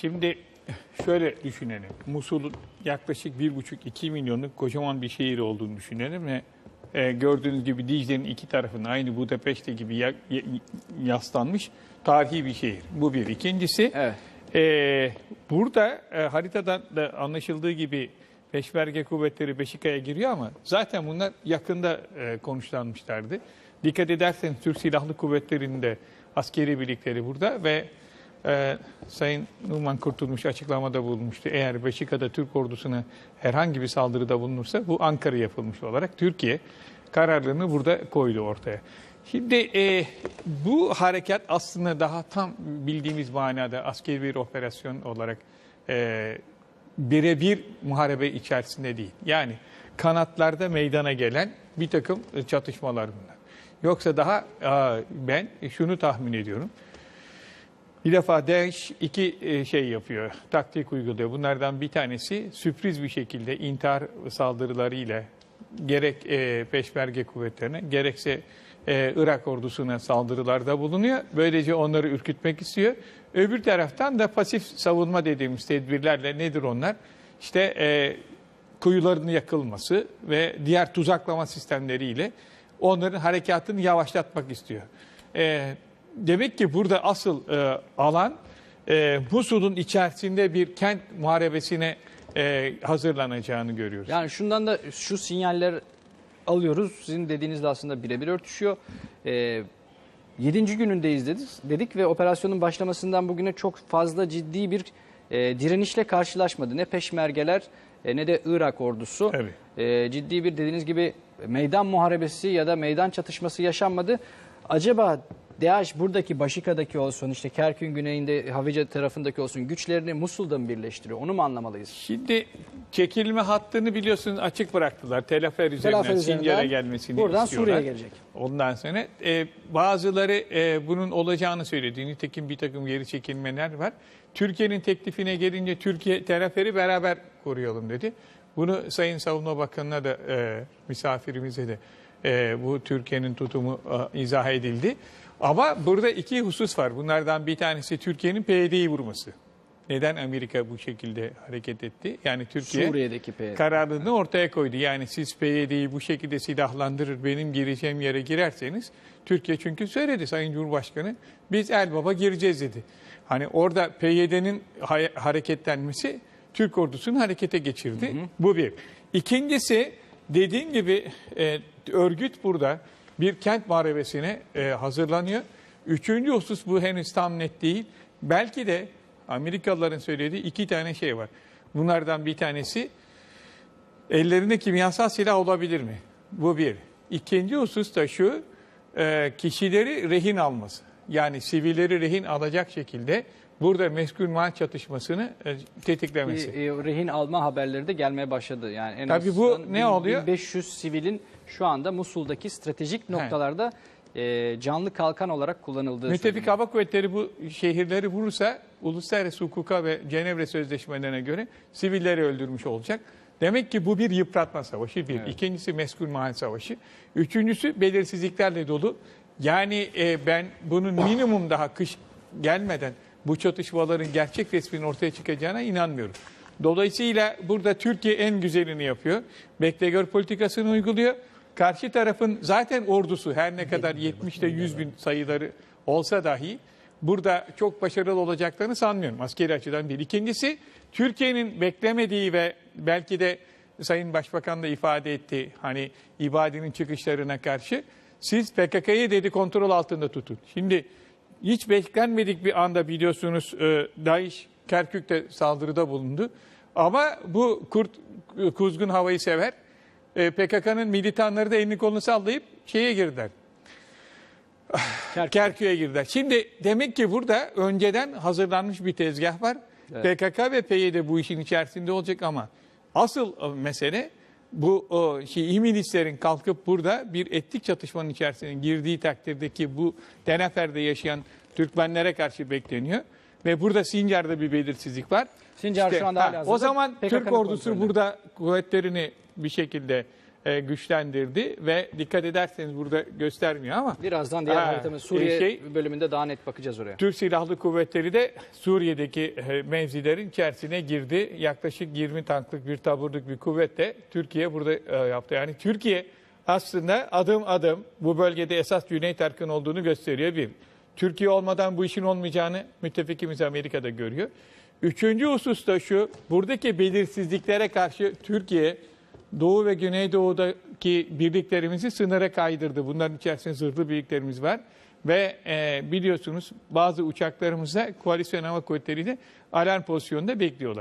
Şimdi şöyle düşünelim. Musul'un yaklaşık 1,5-2 milyonluk kocaman bir şehir olduğunu düşünelim ve e, gördüğünüz gibi Dicle'nin iki tarafına aynı Budapeşte gibi ya- ya- yaslanmış tarihi bir şehir. Bu bir. İkincisi Evet. e, burada e, haritadan da anlaşıldığı gibi Peşmerge kuvvetleri Beşika'ya giriyor ama zaten bunlar yakında e, konuşlanmışlardı. Dikkat ederseniz Türk Silahlı Kuvvetleri'nin de askeri birlikleri burada ve ee, Sayın Numan Kurtulmuş açıklamada bulunmuştu. Eğer Beşika'da Türk ordusuna herhangi bir saldırıda bulunursa bu Ankara yapılmış olarak Türkiye kararlılığını burada koydu ortaya. Şimdi e, bu harekat aslında daha tam bildiğimiz manada askeri bir operasyon olarak e, birebir muharebe içerisinde değil. Yani kanatlarda meydana gelen bir takım çatışmalar bunlar. Yoksa daha aa, ben şunu tahmin ediyorum. Bir defa DAEŞ iki e, şey yapıyor, taktik uyguluyor. Bunlardan bir tanesi sürpriz bir şekilde intihar saldırılarıyla gerek e, peşmerge kuvvetlerine gerekse e, Irak ordusuna saldırılarda bulunuyor. Böylece onları ürkütmek istiyor. Öbür taraftan da pasif savunma dediğimiz tedbirlerle nedir onlar? İşte e, kuyuların yakılması ve diğer tuzaklama sistemleriyle onların harekatını yavaşlatmak istiyor. E, demek ki burada asıl e, alan e, Musul'un içerisinde bir kent muharebesine e, hazırlanacağını görüyoruz. Yani şundan da şu sinyaller alıyoruz. Sizin dediğinizle aslında birebir örtüşüyor. Ee, 7. günündeyiz dedik, dedik ve operasyonun başlamasından bugüne çok fazla ciddi bir e, direnişle karşılaşmadı. Ne peşmergeler e, ne de Irak ordusu. Tabii. E, ciddi bir dediğiniz gibi meydan muharebesi ya da meydan çatışması yaşanmadı. Acaba DAEŞ buradaki Başika'daki olsun, işte Kerkün güneyinde Havice tarafındaki olsun güçlerini Musul'da mı birleştiriyor? Onu mu anlamalıyız? Şimdi çekilme hattını biliyorsunuz açık bıraktılar. Telafer üzerinden Telafer Sincar'a gelmesini buradan istiyorlar. Suriye'ye gelecek. Ondan sonra e, bazıları e, bunun olacağını söyledi. Nitekim bir takım geri çekilmeler var. Türkiye'nin teklifine gelince Türkiye telaferi beraber koruyalım dedi. Bunu Sayın Savunma Bakanı'na da e, misafirimize de e, bu Türkiye'nin tutumu e, izah edildi. Ama burada iki husus var. Bunlardan bir tanesi Türkiye'nin PYD'yi vurması. Neden Amerika bu şekilde hareket etti? Yani Türkiye Suriye'deki PYD. kararlılığını ortaya koydu. Yani siz PYD'yi bu şekilde silahlandırır, benim gireceğim yere girerseniz, Türkiye çünkü söyledi Sayın Cumhurbaşkanı, biz el baba gireceğiz dedi. Hani orada PYD'nin hay- hareketlenmesi Türk ordusunu harekete geçirdi. Bu bir. İkincisi dediğim gibi e, örgüt burada bir kent muharebesine e, hazırlanıyor. Üçüncü husus bu henüz tam net değil. Belki de Amerikalıların söylediği iki tane şey var. Bunlardan bir tanesi ellerinde kimyasal silah olabilir mi? Bu bir. İkinci husus da şu, e, kişileri rehin alması. Yani sivilleri rehin alacak şekilde burada meskul mal çatışmasını e, tetiklemesi. Bir, e, rehin alma haberleri de gelmeye başladı. Yani en Tabii bu azından ne bin- oluyor? 1500 sivilin şu anda Musul'daki stratejik noktalarda e, canlı kalkan olarak kullanıldığı Müttefik söyleniyor. Hava Kuvvetleri bu şehirleri vurursa uluslararası hukuka ve Cenevre Sözleşmelerine göre sivilleri öldürmüş olacak. Demek ki bu bir yıpratma savaşı bir. İkincisi meskul mahal savaşı. Üçüncüsü belirsizliklerle dolu. Yani e, ben bunun minimum daha kış gelmeden bu çatışmaların gerçek resminin ortaya çıkacağına inanmıyorum. Dolayısıyla burada Türkiye en güzelini yapıyor. Bekle gör politikasını uyguluyor. Karşı tarafın zaten ordusu her ne kadar 70 ile 100 bin sayıları olsa dahi burada çok başarılı olacaklarını sanmıyorum askeri açıdan değil. İkincisi Türkiye'nin beklemediği ve belki de Sayın Başbakan da ifade etti hani ibadenin çıkışlarına karşı siz PKK'yı dedi kontrol altında tutun. Şimdi hiç beklenmedik bir anda biliyorsunuz e, DAEŞ Kerkük'te saldırıda bulundu. Ama bu kurt e, kuzgun havayı sever. E, PKK'nın militanları da elini kolunu sallayıp şeye girdiler. Kerkük. Kerkük'e girdiler. Şimdi demek ki burada önceden hazırlanmış bir tezgah var. PKK ve PYD bu işin içerisinde olacak ama asıl mesele bu o, şey, iyi milislerin kalkıp burada bir etnik çatışmanın içerisine girdiği takdirdeki bu Tenefer'de yaşayan Türkmenlere karşı bekleniyor. Ve burada Sincar'da bir belirsizlik var. Sincar şu anda ha, halihazırda O zaman PKK'nın Türk ordusu kontrolünde. burada kuvvetlerini bir şekilde e, güçlendirdi ve dikkat ederseniz burada göstermiyor ama Birazdan diğer Ha, haritamız Suriye e, şey- bölümünde daha net bakacağız oraya. Türk Silahlı Kuvvetleri de Suriye'deki e, mevzilerin içerisine girdi. Yaklaşık 20 tanklık bir taburluk bir kuvvetle Türkiye burada e, yaptı. Yani Türkiye aslında adım adım bu bölgede esas Cüneyt Arkın olduğunu gösteriyor bir. Türkiye olmadan bu işin olmayacağını müttefikimiz Amerika'da görüyor. Üçüncü husus da şu, buradaki belirsizliklere karşı Türkiye Doğu ve Güneydoğu'daki birliklerimizi sınıra kaydırdı. Bunların içerisinde zırhlı birliklerimiz var. Ve e, biliyorsunuz bazı uçaklarımızda koalisyon hava kuvvetleriyle alarm pozisyonunda bekliyorlar.